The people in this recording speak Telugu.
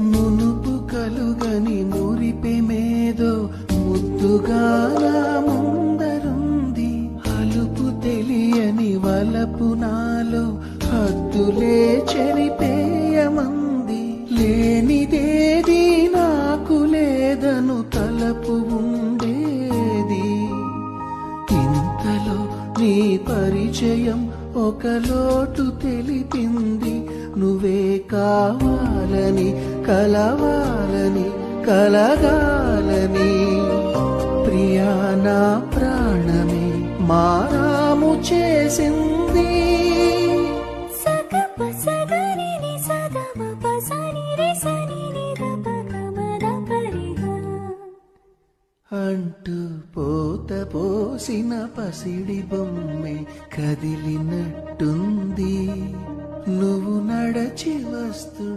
మునుపు కలుగని మురిపెమేదో ముద్దుగా ముందరుంది. అలుపు తెలియని వలపు నాలో హద్దులే చెరిపేయమంది. లేనిదేది నాకు లేదను తలపు ఉండేది. ఇంతలో నీ పరిచయం ఒక లోటు తెలిపింది. నువ్వే కావాలని కలవాలని కలగాలని. ప్రియా నా ప్రాణమే మారాము చేసింది. అంటూ పోత పోసిన పసిడి బొమ్మే కదిలినట్టుంది. నువ్వు నడచి వస్తు